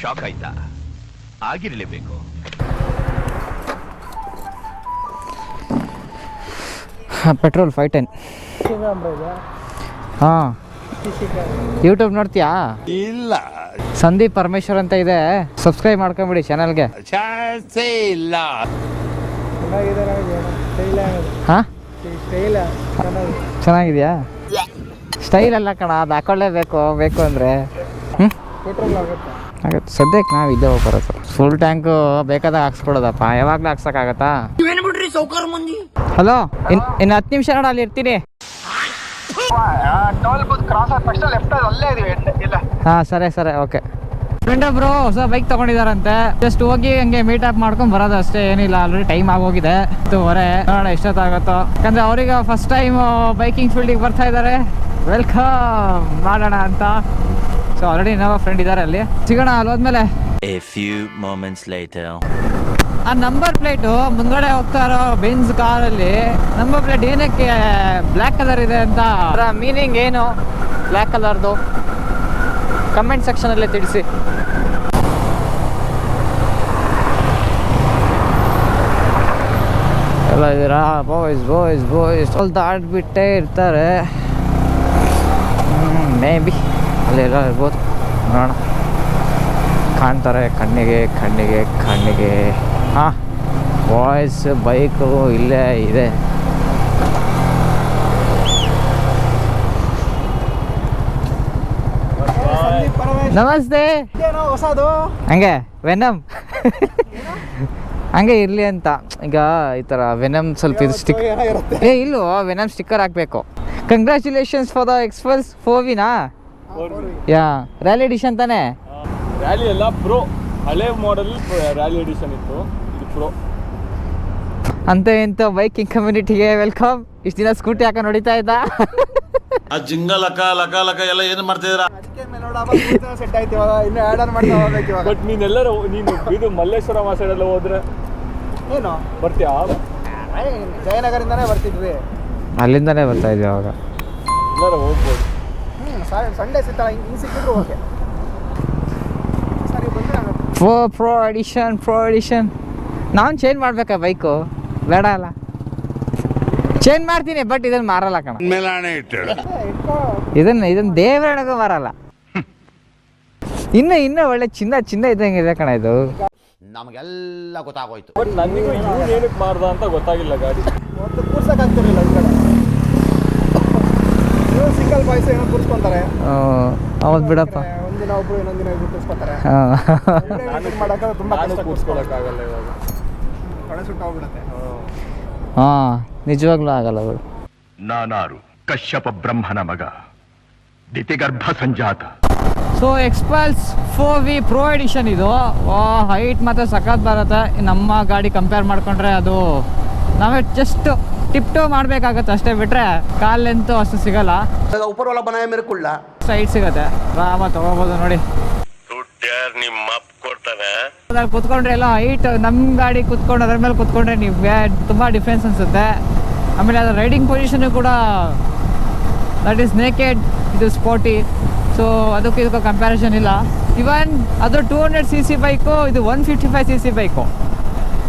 Shock ಆಯ್ತಾ? ಆಗಿರ್ಲೇಬೇಕು. Petrol five ten ಹಾಂ. ಯೂಟ್ಯೂಬ್ ನೋಡ್ತೀಯಾ? ಇಲ್ಲ. ಸಂದೀಪ್ ಪರಮೇಶ್ವರ್ ಅಂತ ಇದೆ. ಸಬ್ಸ್ಕ್ರೈಬ್ ಮಾಡ್ಕೊಂಬಿಡಿ ಚಾನಲ್ಗೆ ಚಾನ್ಸೇ ಇಲ್ಲ. ಹಾಂ? ಚೆನ್ನಾಗಿದೆಯಾ? ಸ್ಟೈಲ್ ಅಲ್ಲ ಕಣ ಅದು ಹಾಕೊಳ್ಳೇಬೇಕು ಬೇಕು ಅಂದರೆ. ಹ್ಞೂ ಆಗತ್ತೆ. ಸದ್ಯಕ್ಕೆ ನಾವು ಇದ್ದೇ ಸರ್. ಫುಲ್ ಟ್ಯಾಂಕು ಬೇಕಾದಾಗ ಹಾಕ್ಸ್ಕೊಡೋದಪ್ಪ ಯಾವಾಗಲೂ ಹಾಕ್ಸೋಕ್ಕಾಗತ್ತಾ? ಹಲೋ ಇನ್ ಇನ್ನು ಹತ್ತು ನಿಮಿಷ ನೋಡ, ಅಲ್ಲಿ ಇರ್ತೀನಿ. ಹಾಂ, ಸರಿ ಸರಿ ಓಕೆ ಫ್ರೆಂಡ್ ಒಬ್ರು ಹೊಸ ಬೈಕ್ ತಗೊಂಡಿದಾರಂತೆ. ಜಸ್ಟ್ ಹೋಗಿ ಹಂಗೆ ಮೀಟ್ ಅಪ್ ಮಾಡ್ಕೊಂಡ್ ಬರೋದು ಅಷ್ಟೇ, ಏನಿಲ್ಲ ಆಲ್ರೆಡಿ ಟೈಮ್ ಆಗೋಗಿದೆ. ಹೊರೆ ನೋಡೋಣ ಎಷ್ಟೊತ್ತಾಗತ್ತೋ. ಯಾಕಂದ್ರೆ ಅವ್ರಿಗೆ ಫಸ್ಟ್ ಟೈಮ್ ಬೈಕಿಂಗ್ ಫೀಲ್ಡಿಗೆ ಬರ್ತಾ ಇದ್ದಾರೆ ವೆಲ್ಕಮ್ ಮಾಡೋಣ ಅಂತ. ಸೊ ಆಲ್ರೆಡಿ ಇನ್ನೊಬ್ಬ ಫ್ರೆಂಡ್ ಇದ್ದಾರೆ ಅಲ್ಲಿ. ಸಿಗೋಣ ಅಲ್ಲಿ ಹೋದ್ಮೇಲೆ. A few moments later. ಆ ನಂಬರ್ ಪ್ಲೇಟು ಮುಂದ್ಗಡೆ ಹೋಗ್ತಾ ಇರೋ ಬೆನ್ಸ್ ಕಾರಲ್ಲಿ ನಂಬರ್ ಪ್ಲೇಟ್ ಏನಕ್ಕೆ ಬ್ಲ್ಯಾಕ್ ಕಲರ್ ಇದೆ ಅಂತ. ಅದರ ಮೀನಿಂಗ್ ಏನು? ಬ್ಲ್ಯಾಕ್ ಕಲರ್ದು ಕಮೆಂಟ್ ಸೆಕ್ಷನಲ್ಲೇ ತಿಳಿಸಿ. ಎಲ್ಲ ಇದ್ದೀರಾ ಬಾಯ್ಸ್ ಬಾಯ್ಸ್ ಬಾಯ್ಸ್ ಸ್ವಲ್ಪ ಆಡ್ಬಿಟ್ಟೇ ಇರ್ತಾರೆ. ಮೇ ಬಿ ಅಲ್ಲೆಲ್ಲ ಇರ್ಬೋದು. ನೋಡೋಣ. ಕಾಣ್ತಾರೆ ಕಣ್ಣಿಗೆ ಕಣ್ಣಿಗೆ ಕಣ್ಣಿಗೆ. ಹಾಂ ಬಾಯ್ಸ್ ಬೈಕು ಇಲ್ಲೇ ಇದೆ. ನಮಸ್ತೆ. ಹೊಸದು ಹಂಗೆ ವೆನಮ್ ಹಂಗೆ ಇರಲಿ ಅಂತ. ಈಗ ಈ ಥರ ವೆನಮ್ ಸ್ವಲ್ಪ ಇದು ಸ್ಟಿಕ್ ಏ ಇಲ್ಲೋ ವೆನಮ್ ಸ್ಟಿಕ್ಕರ್ ಹಾಕಬೇಕು. ಕಂಗ್ರ್ಯಾಚುಲೇಷನ್ಸ್ ಫಾರ್ ದ ಎಕ್ಸ್ಪಲ್ಸ್ ಫೋವಿನಾ ಯಾ ರ್ಯಾಲಿ ಎಡಿಷನ್ ತಾನೇ? ರ್ಯಾಲಿ ಎಲ್ಲ ಪ್ರೋ ಹಳೆ ಮಾಡೆಲ್ ರ್ಯಾಲಿ ಎಡಿಷನ್ ಇತ್ತು. ಇದು ಪ್ರೋ ಅಂತ ಇಂಥ ಬೈಕಿಂಗ್ ಕಮ್ಯುನಿಟಿಗೆ ವೆಲ್ಕಮ್ ಇಷ್ಟು ದಿನ ಸ್ಕೂಟಿ ಹಾಕ ನಡೀತಾ ಇದ್ದ? ಆ ಜಿಂಗ ಲಕ ಲಕ ಲಕ ಎಲ್ಲ ಏನು ಮಾಡ್ತಿದ್ರ ಸೆಟ್ ಆಯ್ತು ಇವಾಗ. ಇನ್ನು ಆ್ಯಡ್ ಆನ್ ಮಾಡ್ತಾ ಹೋಗ್ಬೇಕು ಇವಾಗ. ಬಟ್ ನೀನೆಲ್ಲರೂ ನೀನು ಇದು ಮಲ್ಲೇಶ್ವರ ಆ ಸೈಡೆಲ್ಲ ಹೋದ್ರೆ ಏನು? ಬರ್ತೀಯಾ? ಜಯನಗರಿಂದಾನೇ ಬರ್ತಿದ್ವಿ. ಅಲ್ಲಿಂದನೇ ಬರ್ತಾ ಇದ್ವಿ ಅವಾಗ. ಎಲ್ಲರೂ ಹೋಗ್ಬೋದು. ಸಂಡೇ ಸಿಗ್ತಾಳೆ ಹಿಂಗೆ ಸಿಕ್ಕಿದ್ರು ಓಕೆ ಸರಿ ಪ್ರೊ ಅಡಿಷನ್ ಪ್ರೊ ಅಡಿಷನ್ ನಾನು ಚೇಂಜ್ ಮಾಡ್ಬೇಕಾ ಬೈಕು ಬೇಡ ಅಲ್ಲ. ಚೇಂಜ್ ಮಾಡ್ತೀನಿ ಬಟ್ ಇದನ್ನ ಮಾರಲ್ಲ ಕಣ. ಇದನ್ನ ಇದನ್ನ ದೇವರಣಗೂ ಮಾರಲ್ಲ. ಇನ್ನು ಇನ್ನೂ ಒಳ್ಳೆ ಚಿನ್ನ ಚಿನ್ನ ಇದ್ದಂಗೆ ಇದೆ ಕಣ ಇದು. ನಮಗೆಲ್ಲ ಗೊತ್ತಾಗೋಯ್ತು. ಬಟ್ ನನಗೂ ಏನಕ್ಕೆ ಮಾಡ್ದ ಅಂತ ಗೊತ್ತಾಗಿಲ್ಲ ಗಾಡಿ. ಕೂರ್ಸಕ್ಕಾಗ್ತಿರಲಿಲ್ಲ ಈ ಕಡೆ. ಸಿಂಗಲ್ ಬಾಯ್ಸ್ ಏನೋ ಕೂರ್ಸ್ಕೊಂತಾರೆ. ಹೌದು ಬಿಡಪ್ಪ. ಒಂದಿನ ಒಬ್ರು ಇನ್ನೊಂದಿನ ಇಬ್ರು ಕೂರ್ಸ್ಕೊತಾರೆ. ಹಾಂ. ಮಾಡೋಕೆ ತುಂಬ ಕಷ್ಟ ಕೂರ್ಸ್ಕೊಳಕ್ಕಾಗಲ್ಲ ಇವಾಗ. ಹಾಂ. ನಿಜವಾಗ್ಲೂ ಆಗಲ್ಲ ಬಿಡು. ನಾನಾರು ಕಶ್ಯಪ ಬ್ರಹ್ಮನ ಮಗ ದಿತಿಗರ್ಭ ಸಂಜಾತ. So Xpulse four V pro edition ಇದು. ಹೈಟ್ ಮತ್ತು ಸಖತ್ ಬರುತ್ತೆ. ನಮ್ಮ ಗಾಡಿ ಕಂಪೇರ್ ಮಾಡ್ಕೊಂಡ್ರೆ ಅದು ನಾವೇ ಜಸ್ಟ್ ಟಿಪ್ ಟೋ ಮಾಡ್ಬೇಕಾಗತ್ತೆ ಅಷ್ಟೇ ಬಿಟ್ರೆ ಕಾಲೆಂತೂ ಅಷ್ಟು ಸಿಗಲ್ಲ. ಉಪರ್ ಬನಾಯ ಮೇಲೆ ಕುಳ್ಳ. ಸೈಡ್ ಸಿಗತ್ತೆ. ಆರಾಮ ತಗೋಬಹುದು ನೋಡಿ. ಕುತ್ಕೊಂಡ್ರೆ ಎಲ್ಲ ಹೈಟ್ ನಮ್ ಗಾಡಿ ಕುತ್ಕೊಂಡು ಅದ್ರ ಮೇಲೆ ಕುತ್ಕೊಂಡ್ರೆ ನಿಮಗೆ ತುಂಬಾ ಡಿಫ್ರೆನ್ಸ್ ಅನ್ಸುತ್ತೆ. ಆಮೇಲೆ ಅದರ ರೈಡಿಂಗ್ ಪೊಸಿಷನ್ ಕೂಡ ದಟ್ ಈಸ್ ನೇಕೆಡ್ ಇದು ಸ್ಪೋರ್ಟಿ ಸೊ ಅದಕ್ಕೂ ಇದಕ್ಕೂ ಕಂಪ್ಯಾರಿಸನ್ ಇಲ್ಲ. ಇವನ್ ಅದು two hundred C C bike ಇದು one fifty five C C bike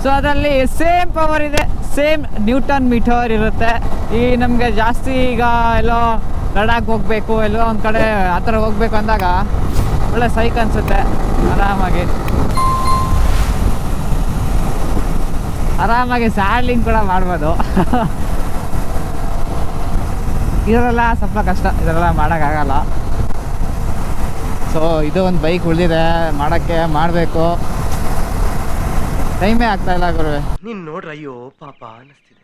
so ಅದರಲ್ಲಿ ಸೇಮ್ ಪವರ್ ಇದೆ. ಸೇಮ್ ನ್ಯೂಟನ್ ಮೀಟರ್ ಇರುತ್ತೆ. ಈ ನಮಗೆ ಜಾಸ್ತಿ ಈಗ ಎಲ್ಲೋ ಲಡಾಖ್ ಹೋಗಬೇಕು, ಎಲ್ಲೋ ಒಂದು ಕಡೆ ಆ ಥರ ಹೋಗ್ಬೇಕು ಅಂದಾಗ ಒಳ್ಳೆ ಸೈಕ್ ಅನಿಸುತ್ತೆ, ಆರಾಮಾಗಿ. ಆರಾಮಾಗಿ ಸ್ಯಾಡ್ಲಿಂಗ್ ಕೂಡ ಮಾಡ್ಬೋದು. ಇದರೆಲ್ಲ ಸ್ವಲ್ಪ ಕಷ್ಟ, ಇದರೆಲ್ಲ ಮಾಡೋಕ್ಕಾಗಲ್ಲ ಸೊ ಇದು ಒಂದು ಬೈಕ್ ಉಳಿದಿದೆ, ಮಾಡೋಕ್ಕೆ ಮಾಡಬೇಕು. ಟೈಮೇ ಆಗ್ತಾ ಇಲ್ಲ ಗುರು ನೀನ್ ನೋಡ್ರ ಅಯ್ಯೋ ಪಾಪ ಅನಿಸ್ತಿದೆ.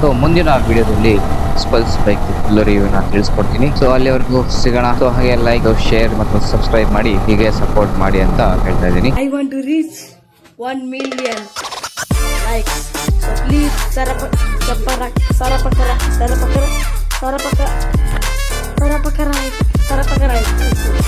ಸೊ ಮುಂದಿನ ವಿಡಿಯೋದಲ್ಲಿ ಸ್ಪಲ್ಸ್ ಬೈಕ್ ಎಲ್ಲರಿಗೂ ನಾನು ತಿಳಿಸ್ಕೊಡ್ತೀನಿ. ಸೊ ಅಲ್ಲಿವರೆಗೂ ಸಿಗೋಣ. ಸೊ ಹಾಗೆ ಲೈಕ್ ಶೇರ್ ಮತ್ತು ಸಬ್ಸ್ಕ್ರೈಬ್ ಮಾಡಿ ಹೀಗೆ ಸಪೋರ್ಟ್ ಮಾಡಿ ಅಂತ ಹೇಳ್ತಾ ಇದ್ದೀನಿ. I want to reach one million like so please ಸರಪ ಸಪ್ಪರ ಸರಪಕರ ಸರಪಕರ ಸರಪಕ ಸರಪಕರ ಸರಪಕರ. ಆಯ್ತು